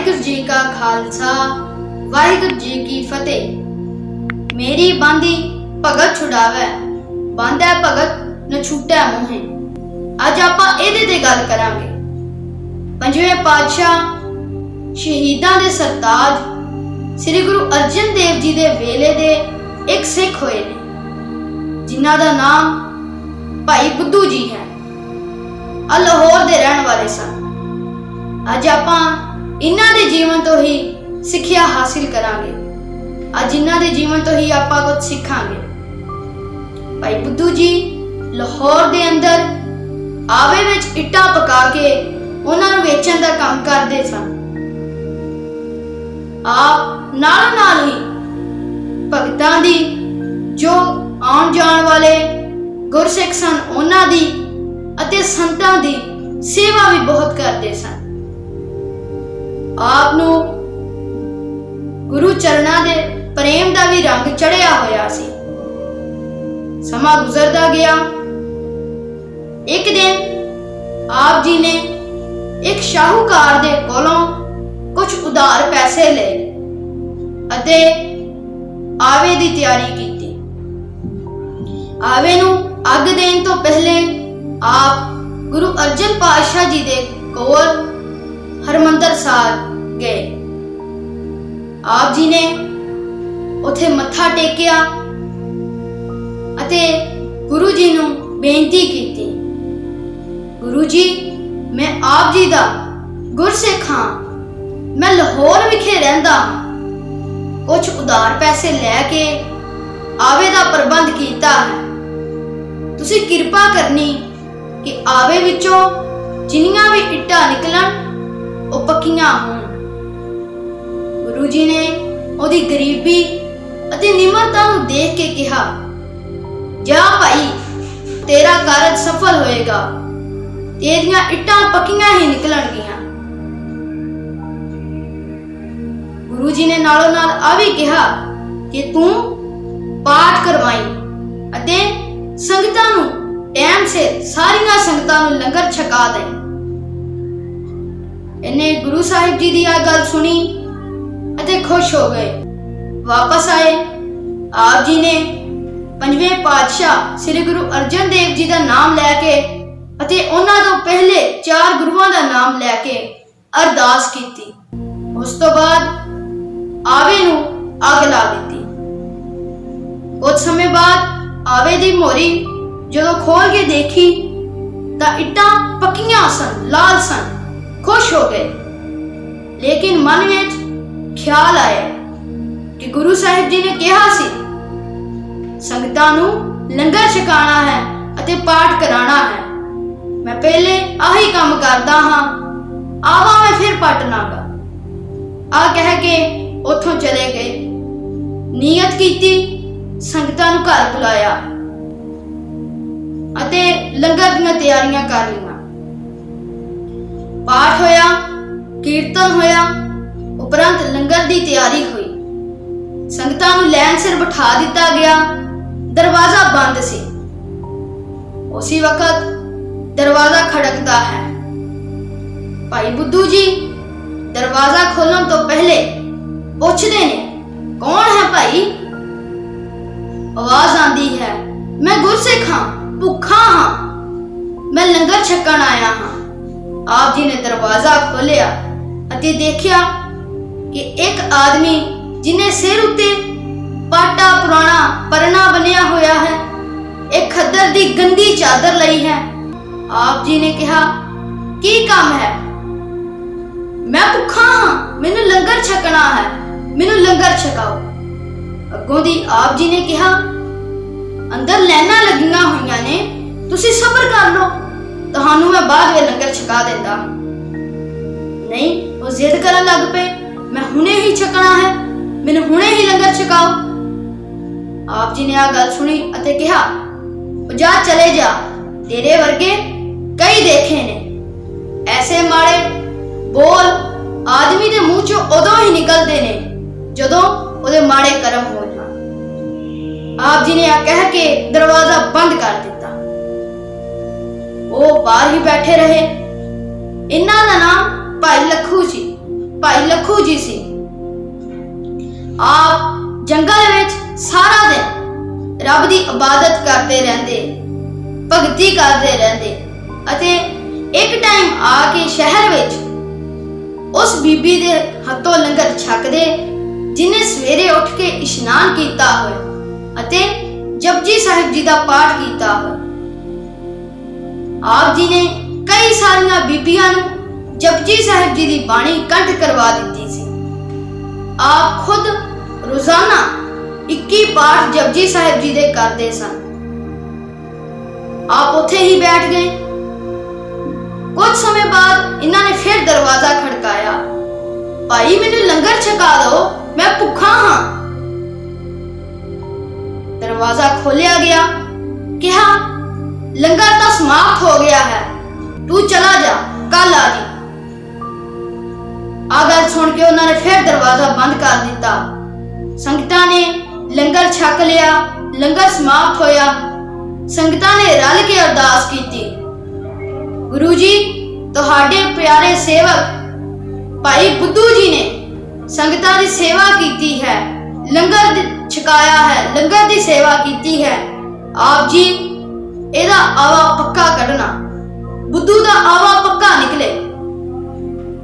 ਵਾਹਿਗੁਰੂ ਜੀ ਕਾ ਖਾਲਸਾ, ਵਾਹਿਗੁਰੂ ਜੀ ਕੀ ਫਤਿਹ। ਮੇਰੀ ਬਾਂਦੀ ਭਗਤ ਛੁਡਾਵੇ ਬਾਂਧੈ ਭਗਤ ਨ ਛੂਟੈ ਮੋਹੇ। ਅੱਜ ਆਪਾਂ ਇਹਦੇ ਤੇ ਗੱਲ ਕਰਾਂਗੇ। ਪੰਜਵੇਂ ਪਾਤਸ਼ਾਹ ਸ਼ਹੀਦਾਂ ਦੇ ਸਰਤਾਜ ਸ੍ਰੀ ਗੁਰੂ ਅਰਜਨ ਦੇਵ ਜੀ ਦੇ ਵੇਲੇ ਦੇ ਇੱਕ ਸਿੱਖ ਹੋਏ ਨੇ, ਜਿਨ੍ਹਾਂ ਦਾ ਨਾਮ ਭਾਈ ਬੁੱਧੂ ਜੀ ਹੈ। ਆ ਲਾਹੌਰ ਦੇ ਰਹਿਣ ਵਾਲੇ ਸਨ। ਅੱਜ ਆਪਾਂ ਇਹਨਾਂ ਦੇ ਜੀਵਨ ਤੋਂ ਹੀ ਸਿੱਖਿਆ ਹਾਸਿਲ ਕਰਾਂਗੇ। ਅੱਜ ਇਹਨਾਂ ਦੇ ਜੀਵਨ ਤੋਂ ਹੀ ਆਪਾਂ ਕੁਝ ਸਿੱਖਾਂਗੇ। ਭਾਈ ਬੁੱਧੂ ਜੀ ਲਾਹੌਰ ਦੇ ਅੰਦਰ ਆਵੇ ਵਿੱਚ ਇੱਟਾਂ ਪਕਾ ਕੇ ਉਹਨਾਂ ਨੂੰ ਵੇਚਣ ਦਾ ਕੰਮ ਕਰਦੇ ਸਨ। ਆਪ ਨਾਲ ਨਾਲ ਹੀ ਭਗਤਾਂ ਦੀ ਜੋ ਆਉਣ ਜਾਣ ਵਾਲੇ ਗੁਰਸਿੱਖ ਸਨ, ਉਹਨਾਂ ਦੀ ਅਤੇ ਸੰਤਾਂ ਦੀ ਸੇਵਾ ਵੀ ਬਹੁਤ ਕਰਦੇ ਸਨ। ਆਪ ਨੂੰ ਗੁਰੂ ਚਰਨਾਂ ਦੇ ਪ੍ਰੇਮ ਦਾ ਵੀ ਰੰਗ ਚੜਿਆ ਹੋਇਆ ਸੀ। ਸਮਾਂ ਗੁਜ਼ਰਦਾ ਗਿਆ। ਇੱਕ ਦਿਨ ਆਪ ਜੀ ਨੇ ਇੱਕ ਸ਼ਾਹੂਕਾਰ ਦੇ ਕੋਲੋਂ ਕੁਝ ਉਧਾਰ ਪੈਸੇ ਲਏ ਅਤੇ ਆਵੇ ਦੀ ਤਿਆਰੀ ਕੀਤੀ। ਆਵੇ ਨੂੰ ਅੱਗ ਦੇਣ ਤੋਂ ਪਹਿਲੇ ਆਪ ਗੁਰੂ ਅਰਜਨ ਪਾਤਸ਼ਾਹ ਜੀ ਦੇ ਕੋਲ ਹਰਮੰਦਰ ਸਾਹਿਬ ਗਏ। ਆਪ ਜੀ ਨੇ ਉਥੇ ਮੱਥਾ ਟੇਕਿਆ ਅਤੇ ਗੁਰੂ ਜੀ ਨੂੰ ਬੇਨਤੀ ਕੀਤੀ, ਗੁਰੂ ਜੀ, ਮੈਂ ਆਪ ਜੀ ਦਾ ਗੁਰਸਿੱਖ ਹਾਂ। ਮੈਂ ਲਾਹੌਰ ਵਿਖੇ ਰਹਿੰਦਾ ਹਾਂ। ਕੁਝ ਉਧਾਰ ਪੈਸੇ ਲੈ ਕੇ ਆਵੇ ਦਾ ਪ੍ਰਬੰਧ ਕੀਤਾ ਹੈ। ਤੁਸੀਂ ਕਿਰਪਾ ਕਰਨੀ ਕਿ ਆਵੇ ਵਿੱਚੋਂ ਜਿੰਨੀਆਂ ਵੀ ਇੱਟਾਂ ਨਿਕਲਣ, ਉਹ ਪੱਕੀਆਂ ਹੋਣ। ਜੀ ਨੇ ਉਹਦੀ ਗਰੀਬੀ ਅਤੇ ਨਿਮਰਤਾ ਨੂੰ ਦੇਖ ਕੇ ਕਿਹਾ, ਜਾ ਭਾਈ, ਤੇਰਾ ਕਾਰਜ ਸਫਲ ਹੋਏਗਾ। ਤੇਰੀਆਂ ਇੱਟਾਂ ਪੱਕੀਆਂ ਹੀ ਨਿਕਲਣਗੀਆਂ। ਗੁਰੂ ਜੀ ਨੇ ਨਾਲੋਂ ਨਾਲ ਆ ਵੀ ਕਿਹਾ ਕਿ ਤੂੰ ਪਾਠ ਕਰਵਾਈ ਅਤੇ ਸੰਗਤਾਂ ਨੂੰ ਟਾਈਮ ਸਿਰ ਸਾਰੀਆਂ ਸੰਗਤਾਂ ਨੂੰ ਲੰਗਰ ਛਕਾ ਦੇ। ਇਹਨੇ ਗੁਰੂ ਸਾਹਿਬ ਜੀ ਦੀ ਆ ਗੱਲ ਸੁਣੀ। ਅਤੇ ਖੁਸ਼ ਹੋ ਗਏ। ਵਾਪਸ ਆਏ। ਆਪ ਜੀ ਨੇ ਪੰਜਵੇਂ ਪਾਤਸ਼ਾਹ ਸ੍ਰੀ ਗੁਰੂ ਅਰਜਨ ਦੇਵ ਜੀ ਦਾ ਨਾਮ ਲੈ ਕੇ ਅਤੇ ਉਹਨਾਂ ਤੋਂ ਪਹਿਲੇ ਚਾਰ ਗੁਰੂਆਂ ਦਾ ਨਾਮ ਲੈ ਕੇ ਅਰਦਾਸ ਕੀਤੀ। ਉਸ ਤੋਂ ਬਾਅਦ ਆਵੇ ਨੂੰ ਅੱਗ ਲਾ ਦਿੱਤੀ। ਕੁਝ ਸਮੇਂ ਬਾਅਦ ਆਵੇ ਦੀ ਮੋਰੀ ਜਦੋਂ ਖੋਲ ਕੇ ਦੇਖੀ ਤਾਂ ਇੱਟਾਂ ਪੱਕੀਆਂ ਸਨ, ਲਾਲ ਸਨ, ਖੁਸ਼ ਹੋ ਗਏ। ਲੇਕਿਨ ਮਨ ਵਿੱਚ ਖਿਆਲ ਆਇਆ ਕਿ ਗੁਰੂ ਸਾਹਿਬ ਜੀ ਨੇ ਕਿਹਾ ਸੀ ਸੰਗਤਾਂ ਨੂੰ ਲੰਗਰ ਛਕਾਣਾ ਹੈ ਅਤੇ ਪਾਠ ਕਰਾਉਣਾ ਹੈ ਮੈਂ ਪਹਿਲੇ ਆਹੀ ਕੰਮ ਕਰਦਾ ਹਾਂ ਆਵਾ ਮੈਂ ਫਿਰ ਪਟਨਾਗਾ ਆ ਕਹਿ ਕੇ ਉੱਥੋਂ ਚਲੇ ਗਏ ਨੀਅਤ ਕੀਤੀ ਸੰਗਤਾਂ ਨੂੰ ਘਰ ਬੁਲਾਇਆ ਅਤੇ ਲੰਗਰ ਦੀਆਂ ਤਿਆਰੀਆਂ ਕਰ ਲਈਆਂ ਪਾਠ ਹੋਇਆ ਕੀਰਤਨ ਹੋਇਆ ਉਪਰੰਤ ਲੰਗਰ ਦੀ ਤਿਆਰੀ ਹੋਈ। ਸੰਗਤਾਂ ਨੂੰ ਲੈਣ ਸਿਰ ਬਿਠਾ ਦਿੱਤਾ ਗਿਆ। ਦਰਵਾਜ਼ਾ ਬੰਦ ਸੀ। ਉਸੇ ਵਕਤ ਦਰਵਾਜ਼ਾ ਖੜਕਦਾ ਹੈ। ਭਾਈ ਬੁੱਧੂ ਜੀ, ਦਰਵਾਜ਼ਾ ਖੋਲਣ ਤੋਂ ਪਹਿਲੇ ਪੁੱਛਦੇ ਨੇ, ਕੌਣ ਹੈ ਭਾਈ? ਆਵਾਜ਼ ਆਂਦੀ ਹੈ, ਮੈਂ ਗੁਰਸਿੱਖ ਹਾਂ, ਭੁੱਖਾ ਹਾਂ। ਮੈਂ ਲੰਗਰ ਛਕਣ ਆਇਆ ਹਾਂ। ਆਪ ਜੀ ਨੇ ਦਰਵਾਜ਼ਾ ਖੋਲਿਆ ਅਤੇ ਦੇਖਿਆ ਕਿ ਇੱਕ ਆਦਮੀ ਜਿਨੇ ਸਿਰ ਉੱਤੇ ਪਾਟਾ ਪੁਰਾਣਾ ਪਰਨਾ ਬਣਿਆ ਹੋਇਆ ਹੈ ਇੱਕ ਖੱਦਰ ਦੀ ਗੰਦੀ ਚਾਦਰ ਲਈ ਹੈ। ਆਪ ਜੀ ਨੇ ਕਿਹਾ, ਕੀ ਕੰਮ ਹੈ? ਮੈਂ ਭੁੱਖਾ ਹਾਂ, ਮੈਨੂੰ ਲੰਗਰ ਛਕਣਾ ਹੈ, ਮੈਨੂੰ ਲੰਗਰ ਛਕਾਓ। ਅੱਗੋਂ ਦੀ ਆਪ ਜੀ ਨੇ ਕਿਹਾ, ਅੰਦਰ ਲੈਣਾ ਲੱਗੀਆਂ ਹੋਈਆਂ ਨੇ, ਤੁਸੀਂ ਸਬਰ ਕਰ ਲਓ, ਤੁਹਾਨੂੰ ਮੈਂ ਬਾਅਦ ਵਿੱਚ ਲੰਗਰ ਛਕਾ ਦਿੰਦਾ। ਨਹੀਂ, ਉਹ ਜ਼ਿੱਦ ਕਰਨ ਲੱਗ ਪਏ। ਮੈਂ ਹੁਣੇ ਹੀ ਛਕਣਾ ਹੈ। ਮੈਨੂੰ ਹੁਣੇ ਹੀ ਲੰਗਰ ਛਕਾਓ। ਆਪ ਜੀ ਨੇ ਆ ਗੱਲ ਸੁਣੀ ਅਤੇ ਕਿਹਾ ਜਾ ਚਲੇ ਜਾ। ਤੇਰੇ ਵਰਗੇ ਕਈ ਦੇਖੇ ਨੇ। ਐਸੇ ਮਾੜੇ, ਬੋਲ ਆਦਮੀ ਦੇ ਮੂੰਹ ਚੋਂ ਉਦੋਂ ਹੀ ਨਿਕਲਦੇ ਨੇ, ਜਦੋਂ ਉਹਦੇ ਮਾੜੇ ਕਰਮ ਹੋ। ਜਾਣ ਆਪ ਜੀ ਨੇ ਆ ਕਹਿ ਕੇ ਦਰਵਾਜ਼ਾ ਬੰਦ ਕਰ ਦਿੱਤਾ। ਉਹ ਬਾਹਰ ਹੀ ਬੈਠੇ ਰਹੇ। ਇਹਨਾਂ ਦਾ ਨਾਮ ਭਾਈ ਲੱਖੂ ਜੀ। ਭਾਈ ਲੱਖੂ ਜੀ ਸੀ। ਆਪ ਜੰਗਲ ਵਿੱਚ ਸਾਰਾ ਦਿਨ ਰੱਬ ਦੀ ਇਬਾਦਤ ਕਰਦੇ ਰਹਿੰਦੇ, ਭਗਤੀ ਕਰਦੇ ਰਹਿੰਦੇ ਅਤੇ ਇੱਕ ਟਾਈਮ ਆ ਕੇ ਸ਼ਹਿਰ ਵਿੱਚ ਉਸ ਬੀਬੀ ਦੇ ਹੱਥੋਂ ਲੰਗਰ ਛਕਦੇ, ਜਿਨੇ ਸਵੇਰੇ ਉੱਠ ਕੇ ਇਸ਼ਨਾਨ ਕੀਤਾ ਹੋਵੇ ਅਤੇ ਜਪਜੀ ਸਾਹਿਬ ਜੀ ਦਾ ਪਾਠ ਕੀਤਾ ਹੋਵੇ ਆਪ ਜੀ ਨੇ ਕਈ ਸਾਰੀਆਂ ਬੀਬੀਆਂ ਨੂੰ ਜਪਜੀ ਸਾਹਿਬ ਜੀ ਦੀ ਬਾਣੀ ਕੰਠ ਕਰਵਾ ਦਿੱਤੀ ਸੀ। ਆਪ ਖੁਦ ਰੋਜ਼ਾਨਾ 21 ਪਾਠ ਜਪਜੀ ਸਾਹਿਬ ਜੀ ਦੇ ਕਰਦੇ ਸਨ। ਆਪ ਉੱਥੇ ਹੀ ਬੈਠ ਗਏ। ਕੁਝ ਸਮੇਂ ਬਾਅਦ ਇਹਨਾਂ ਨੇ ਫਿਰ ਦਰਵਾਜ਼ਾ ਖੜਕਾਇਆ। ਭਾਈ, ਮੈਨੂੰ ਲੰਗਰ ਛਕਾ ਦਿਓ, ਮੈਂ ਭੁੱਖਾ ਹਾਂ। ਦਰਵਾਜ਼ਾ ਖੋਲਿਆ ਗਿਆ। ਕਿਹਾ, ਲੰਗਰ ਤਾਂ ਸਮਾਪਤ ਹੋ ਗਿਆ ਹੈ। ਤੂੰ ਚਲਾ ਜਾ ਕੱਲ ਆ ਜੀ। ਆ ਗੱਲ ਸੁਣ ਕੇ ਉਹਨਾਂ ਨੇ ਫਿਰ ਦਰਵਾਜ਼ਾ ਬੰਦ ਕਰ ਦਿੱਤਾ। ਸੰਗਤਾਂ ਨੇ ਲੰਗਰ ਛਕ ਲਿਆ, ਲੰਗਰ ਸਮਾਪਤ ਹੋਇਆ। ਸੰਗਤਾਂ ਨੇ ਰਲ ਕੇ ਅਰਦਾਸ ਕੀਤੀ। ਗੁਰੂ ਜੀ, ਤੁਹਾਡੇ ਪਿਆਰੇ ਸੇਵਕ ਭਾਈ ਬੁੱਧੂ ਜੀ ਨੇ ਸੰਗਤਾਂ ਦੀ ਸੇਵਾ ਕੀਤੀ ਹੈ, ਲੰਗਰ ਛਕਾਇਆ ਹੈ, ਲੰਗਰ ਦੀ ਸੇਵਾ ਕੀਤੀ ਹੈ। ਆਪ ਜੀ, ਇਹਦਾ ਆਵਾ ਪੱਕਾ ਕੱਢਣਾ। ਬੁੱਧੂ ਦਾ ਆਵਾ ਪੱਕਾ ਨਿਕਲੇ।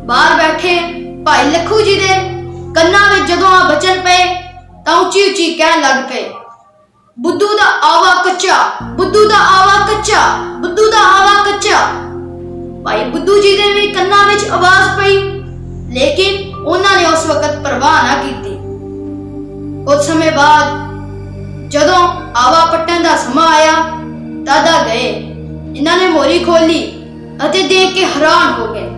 ਬਾਹਰ ਬੈਠੇ ਭਾਈ ਲੱਖੂ ਜੀ ਦੇ ਕੰਨਾਂ ਵਿੱਚ ਜਦੋਂ ਆ ਬਚਨ ਪਏ, ਤਾਂ ਉੱਚੀ ਉੱਚੀ ਕਹਿਣ ਲੱਗ ਪਏ, ਬੁੱਧੂ ਦਾ ਆਵਾ ਕੱਚਾ, ਬੁੱਧੂ ਦਾ ਆਵਾ ਕੱਚਾ, ਬੁੱਧੂ ਦਾ ਆਵਾ ਕੱਚਾ। ਭਾਈ ਬੁੱਧੂ ਜੀ ਦੇ ਵੀ ਕੰਨਾਂ ਵਿੱਚ ਆਵਾਜ਼ ਪਈ, ਲੇਕਿਨ ਉਹਨਾਂ ਨੇ ਉਸ ਵਕਤ ਪਰਵਾਹ ਨਾ ਕੀਤੀ। ਉਸ ਸਮੇਂ ਬਾਅਦ ਜਦੋਂ ਆਵਾ ਪੱਟਣ ਦਾ ਸਮਾਂ ਆਇਆ, ਦਾਦਾ ਗਏ। ਇਹਨਾਂ ਨੇ ਮੋਰੀ ਖੋਲੀ ਅਤੇ ਦੇਖ ਕੇ ਹੈਰਾਨ ਹੋ ਗਏ।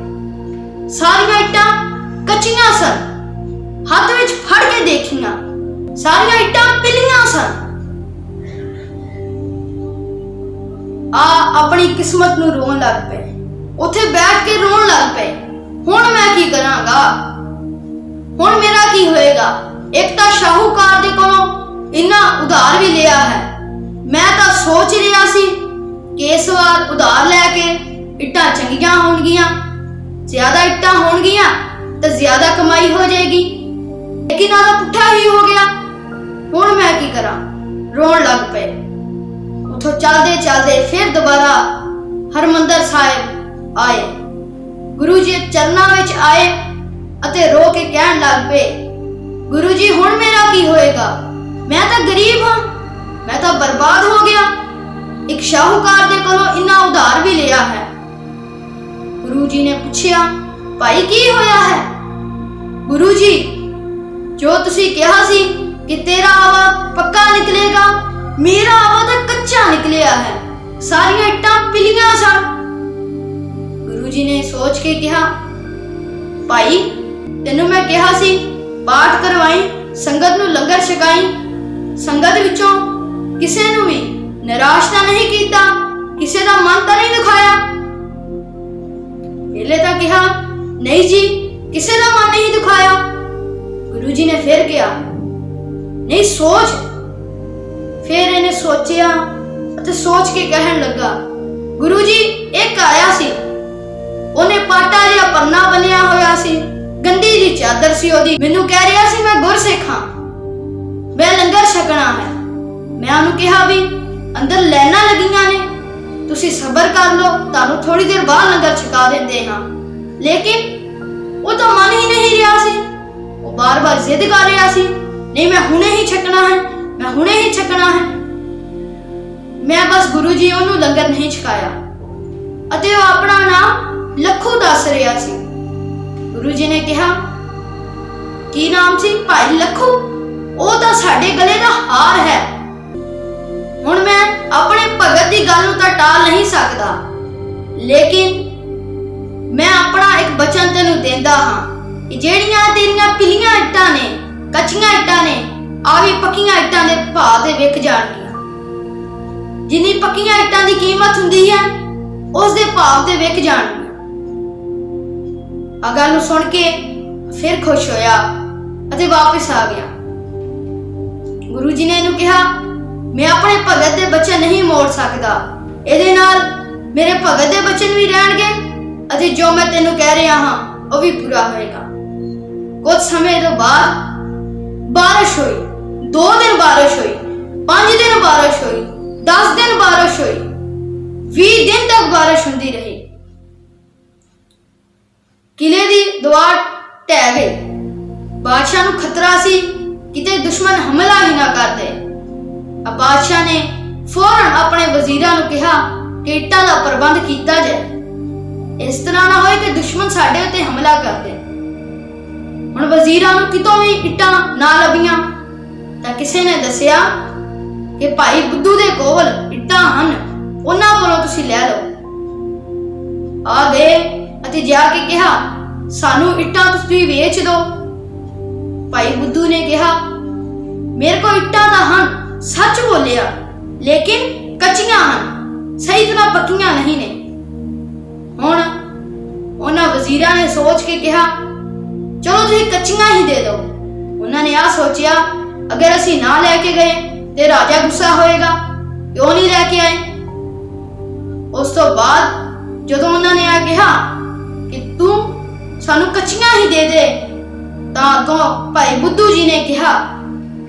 ਸਾਰੀਆਂ ਇੱਟਾਂ ਕੱਚੀਆਂ ਸਨ। ਹੱਥ ਵਿੱਚ ਫੜ ਕੇ ਦੇਖੀਆਂ। ਸਾਰੀਆਂ ਇੱਟਾਂ ਪਿਲੀਆਂ ਸਨ। ਆ ਆਪਣੀ ਕਿਸਮਤ ਨੂੰ ਰੋਣ ਲੱਗ ਪਏ। ਉੱਥੇ ਬੈਠ ਕੇ ਰੋਣ ਲੱਗ ਪਏ। ਹੁਣ ਮੈਂ ਕੀ ਕਰਾਂਗਾ? ਹੁਣ ਮੇਰਾ ਕੀ ਹੋਏਗਾ? ਇੱਕ ਤਾਂ ਸ਼ਾਹੂਕਾਰ ਦੇ ਕੋਲੋਂ ਇੰਨਾ ਉਧਾਰ ਵੀ ਲਿਆ ਹੈ। ਮੈਂ ਤਾਂ ਸੋਚ ਰਿਹਾ ਸੀ ਕਿ ਇਸ ਵਾਰ ਉਧਾਰ ਲੈ ਕੇ ਇੱਟਾਂ ਚੰਗੀਆਂ ਹੋਣਗੀਆਂ। ਜ਼ਿਆਦਾ ਇੱਟਾਂ ਹੋਣਗੀਆਂ ਤਾਂ ਜ਼ਿਆਦਾ ਕਮਾਈ ਹੋ ਜਾਏਗੀ। ਲੇਕਿਨ ਉਹਦਾ ਪੁੱਠਾ ਹੀ ਹੋ ਗਿਆ। ਹੁਣ ਮੈਂ ਕੀ ਕਰਾਂ? ਰੋਣ ਲੱਗ ਪਏ। ਉਥੋਂ ਚੱਲਦੇ ਚੱਲਦੇ ਫਿਰ ਦੁਬਾਰਾ ਹਰਮੰਦਰ ਸਾਹਿਬ ਆਏ। ਗੁਰੂ ਜੀ ਚਰਨਾਂ ਵਿੱਚ ਆਏ ਅਤੇ ਰੋ ਕੇ ਕਹਿਣ ਲੱਗ ਪਏ, ਗੁਰੂ ਜੀ, ਹੁਣ ਮੇਰਾ ਕੀ ਹੋਏਗਾ? ਮੈਂ ਤਾਂ ਗਰੀਬ ਹਾਂ। ਮੈਂ ਤਾਂ ਬਰਬਾਦ ਹੋ ਗਿਆ। ਇੱਕ ਸ਼ਾਹੂਕਾਰ ਦੇ ਕੋਲੋਂ ਇੰਨਾ ਉਧਾਰ ਵੀ ਲਿਆ ਹੈ। ਗੁਰੂ ਜੀ ਨੇ ਪੁੱਛਿਆ, ਭਾਈ, ਕੀ ਹੋਇਆ ਹੈ? ਗੁਰੂ ਜੀ, ਜੋ ਤੁਸੀਂ ਕਿਹਾ ਸੀ ਕਿ ਤੇਰਾ ਆਵਾ ਪੱਕਾ ਨਿਕਲੇਗਾ, ਮੇਰਾ ਆਵਾ ਤਾਂ ਕੱਚਾ ਨਿਕਲਿਆ ਹੈ। ਸਾਰੀਆਂ ਇੱਟਾਂ ਪਿਲੀਆਂ ਸਨ। ਗੁਰੂ ਜੀ ਨੇ ਸੋਚ ਕੇ ਕਿਹਾ, ਭਾਈ, ਤੈਨੂੰ ਮੈਂ ਕਿਹਾ ਸੀ, ਪਾਠ ਕਰਵਾਈ, ਸੰਗਤ ਨੂੰ ਲੰਗਰ ਛਕਾਈ। ਸੰਗਤ ਵਿੱਚੋਂ ਕਿਸੇ ਨੂੰ ਵੀ ਨਿਰਾਸ਼ ਤਾਂ ਨਹੀਂ ਕੀਤਾ, ਕਿਸੇ ਦਾ ਮਨ ਤਾਂ ਨਹੀਂ ਦਿਖਾਇਆ। ਪਹਿਲੇ ਤਾਂ ਕਿਹਾ, ਨਹੀਂ ਜੀ, ਕਿਸੇ ਦਾ ਮਨ ਨਹੀਂ ਦੁਖਾਇਆ। ਗੁਰੂ ਜੀ ਨੇ ਫਿਰ ਕਿਹਾ, ਨਹੀਂ, ਸੋਚ। ਫਿਰ ਇਹਨੇ ਸੋਚਿਆ ਅਤੇ ਸੋਚ ਕੇ ਕਹਿਣ ਲੱਗਾ, ਗੁਰੂ ਜੀ, ਇੱਕ ਆਇਆ ਸੀ। ਉਹਨੇ ਪਾਟਾ ਜਿਹਾ ਪੰਨਾ ਬੰਨਿਆ ਹੋਇਆ ਸੀ। ਗੰਦੀ ਜੀ ਚਾਦਰ ਸੀ ਉਹਦੀ। ਮੈਨੂੰ ਕਹਿ ਰਿਹਾ ਸੀ, ਮੈਂ ਗੁਰਸਿੱਖ। ਹਾਂ ਮੈਂ ਲੰਗਰ ਛਕਣਾ ਹੈ। ਮੈਂ ਉਹਨੂੰ ਕਿਹਾ ਵੀ, ਅੰਦਰ ਲੈਣਾ ਲੱਗੀਆਂ ਨੇ। ਤੁਸੀਂ ਸਬਰ ਕਰ ਲਓ, ਤੁਹਾਨੂੰ ਥੋੜੀ ਦੇਰ ਬਾਅਦ ਲੰਗਰ ਛਕਾ ਦਿੰਦੇ ਹਾਂ। ਲੇਕਿਨ ਉਹ ਤਾਂ ਮੰਨ ਹੀ ਨਹੀਂ ਰਿਹਾ ਸੀ। ਉਹ ਬਾਰ-ਬਾਰ ਜ਼ਿੱਦ ਕਰ ਰਿਹਾ ਸੀ, ਨਹੀਂ, ਮੈਂ ਹੁਣੇ ਹੀ ਛਕਣਾ ਹੈ, ਮੈਂ ਹੁਣੇ ਹੀ ਛਕਣਾ ਹੈ। ਮੈਂ ਬਸ ਗੁਰੂ ਜੀ ਉਹਨੂੰ ਲੰਗਰ ਨਹੀਂ ਛਕਾਇਆ। ਅਤੇ ਉਹ ਆਪਣਾ ਨਾਮ ਲੱਖੂ ਦੱਸ ਰਿਹਾ ਸੀ। ਗੁਰੂ ਜੀ ਨੇ ਕਿਹਾ, ਕੀ ਨਾਮ ਸੀ? ਭਾਈ ਲੱਖੂ, ਉਹ ਤਾਂ ਸਾਡੇ ਗਲੇ ਦਾ ਹਾਰ ਹੈ। ਹੁਣ ਮੈਂ ਆਪਣੇ ਭਗਤ ਦੀ ਗੱਲ ਨੂੰ ਤਾਂ ਟਾਲ ਨਹੀਂ ਸਕਦਾ। ਲੇਕਿਨ ਮੈਂ ਆਪਣਾ ਇੱਕ ਬਚਨ ਤੈਨੂੰ ਦਿੰਦਾ ਹਾਂ ਕਿ ਜਿਹੜੀਆਂ ਤੇਰੀਆਂ ਪਿਲੀਆਂ ਇੱਟਾਂ ਨੇ, ਕੱਚੀਆਂ ਇੱਟਾਂ ਨੇ ਆ ਵੀ ਪੱਕੀਆਂ ਇੱਟਾਂ ਦੇ ਭਾਅ ਦੇ ਵਿਕ ਜਾਣਗੀਆਂ। ਜਿੰਨੀ ਪੱਕੀਆਂ ਇੱਟਾਂ ਦੀ ਕੀਮਤ ਹੁੰਦੀ ਹੈ, ਉਸ ਦੇ ਭਾਅ ਤੇ ਵਿਕ ਜਾਣਗੀਆਂ। ਆ ਗੱਲ ਨੂੰ ਸੁਣ ਕੇ ਫਿਰ ਖੁਸ਼ ਹੋਇਆ ਅਤੇ ਵਾਪਸ ਆ ਗਿਆ। ਗੁਰੂ ਜੀ ਨੇ ਇਹਨੂੰ ਕਿਹਾ ਮੈਂ ਆਪਣੇ ਭਗਤ ਦੇ ਬੱਚੇ ਨਹੀਂ ਮੋੜ ਸਕਦਾ। ਇਹਦੇ ਨਾਲ ਮੇਰੇ ਭਗਤ ਦੇ ਬਚਨ ਵੀ ਰਹਿਣਗੇ ਅਤੇ ਜੋ ਮੈਂ ਤੈਨੂੰ ਕਹਿ ਰਿਹਾ ਹਾਂ, ਉਹ ਵੀ ਪੂਰਾ ਹੋਏਗਾ। ਕੁਝ ਸਮੇਂ ਤੋਂ ਬਾਅਦ ਬਾਰਿਸ਼ ਹੋਈ। 2 ਦਿਨ ਬਾਰਿਸ਼ ਹੋਈ 5 ਦਿਨ ਬਾਰਿਸ਼ ਹੋਈ 10 ਦਿਨ ਬਾਰਿਸ਼ ਹੋਈ 20 ਦਿਨ ਤੱਕ ਬਾਰਿਸ਼ ਹੁੰਦੀ ਰਹੀ। ਕਿਲੇ ਦੀ ਦੀਵਾਰ ਢਹਿ ਗਈ। ਬਾਦਸ਼ਾਹ ਨੂੰ ਖਤਰਾ ਸੀ ਕਿਤੇ ਦੁਸ਼ਮਣ ਹਮਲਾ ਹੀ ਨਾ ਕਰ ਦੇ। ਬਾਦਸ਼ਾਹ ਨੇ ਫੌਰਨ ਆਪਣੇ ਵਜ਼ੀਰਾਂ ਨੂੰ ਕਿਹਾ ਕਿ ਇੱਟਾਂ ਦਾ ਪ੍ਰਬੰਧ ਕੀਤਾ ਜਾਏ। ਇਸ ਤਰ੍ਹਾਂ ਨਾ ਹੋਏ ਕਿ ਦੁਸ਼ਮਣ ਸਾਡੇ ਉੱਤੇ ਹਮਲਾ ਕਰ ਦੇ ਹੁਣ ਵਜ਼ੀਰਾਂ ਨੂੰ ਕਿਤੋਂ ਵੀ ਇੱਟਾਂ ਨਾ ਲੱਭੀਆਂ, ਤਾਂ ਕਿਸੇ ਨੇ ਦੱਸਿਆ ਕਿ ਭਾਈ ਬੁੱਧੂ ਦੇ ਕੋਲ ਇੱਟਾਂ ਹਨ, ਉਹਨਾਂ ਕੋਲੋਂ ਤੁਸੀਂ ਲੈ ਲਓ। ਆ ਗਏ ਅਤੇ ਜਾ ਕੇ ਕਿਹਾ, ਸਾਨੂੰ ਇੱਟਾਂ ਤੁਸੀਂ ਵੇਚ ਦਿਓ। ਭਾਈ ਬੁੱਧੂ ਨੇ ਕਿਹਾ, ਮੇਰੇ ਕੋਲ ਇੱਟਾਂ ਤਾਂ ਹਨ ਸੱਚ ਬੋਲਿਆ, ਲੇਕਿਨ ਕੱਚੀਆਂ ਹਨ, ਸਹੀ ਤਰ੍ਹਾਂ ਪੱਕੀਆਂ ਨਹੀਂ ਨੇ। ਹੁਣ ਉਹਨਾਂ ਵਜ਼ੀਰਾਂ ਨੇ ਸੋਚ ਕੇ ਕਿਹਾ, ਚਲੋ ਤੁਸੀਂ ਕੱਚੀਆਂ ਹੀ ਦੇ ਦਿਓ। ਉਹਨਾਂ ਨੇ ਆ ਸੋਚਿਆ, ਅਗਰ ਅਸੀਂ ਨਾ ਲੈ ਕੇ ਗਏ, ਤੇ ਰਾਜਾ ਗੁੱਸਾ ਹੋਏਗਾ, ਕਿਉਂ ਨਹੀਂ ਲੈ ਕੇ ਆਏ? ਉਸ ਤੋਂ ਬਾਅਦ ਜਦੋਂ ਉਹਨਾਂ ਨੇ ਆ ਕਿਹਾ ਕਿ ਤੂੰ ਸਾਨੂੰ ਕੱਚੀਆਂ ਹੀ ਦੇ ਦੇ, ਤਾਂ ਅੱਗੋਂ ਭਾਈ ਬੁੱਧੂ ਜੀ ਨੇ ਕਿਹਾ,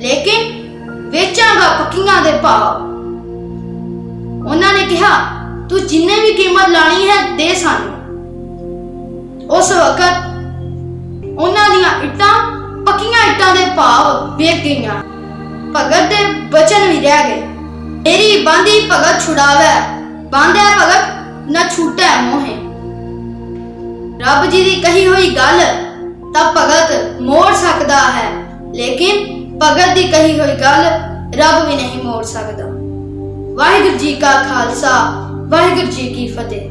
ਲੇਕਿਨ ਵੇਚਾਂਗਾ ਪੱਕੀਆਂ ਦੇ ਭਾਅ। ਉਹਨਾਂ ਨੇ ਕਿਹਾ, ਤੂੰ ਜਿੰਨੇ ਵੀ ਕੀਮਤ ਲਾਣੀ ਹੈ, ਦੇ ਸਾਨੂੰ। ਉਸ ਵਕਤ ਉਹਨਾਂ ਦੀਆਂ ਇੱਟਾਂ, ਪੱਕੀਆਂ ਇੱਟਾਂ ਦੇ ਭਾਅ ਵੇਚ ਗਈਆਂ। ਭਗਤ ਦੇ ਬਚਨ ਵੀ ਰਹਿ ਗਏ। ਮੇਰੀ ਬਾਂਦੀ ਭਗਤ ਛੁਡਾਵੇ ਬਾਂਧਿਆ ਭਗਤ ਨਾ ਛੂਟੈ ਮੋਹੇ। ਰੱਬ ਜੀ ਦੀ ਕਹੀ ਹੋਈ ਗੱਲ ਤਾਂ ਭਗਤ ਮੋੜ ਸਕਦਾ ਹੈ, ਲੇਕਿਨ ਭਗਤ ਦੀ ਕਹੀ ਹੋਈ ਗੱਲ ਰੱਬ ਵੀ ਨਹੀਂ ਮੋੜ ਸਕਦਾ। ਵਾਹਿਗੁਰੂ ਜੀ ਕਾ ਖਾਲਸਾ, ਵਾਹਿਗੁਰੂ ਜੀ ਕੀ ਫਤਿਹ।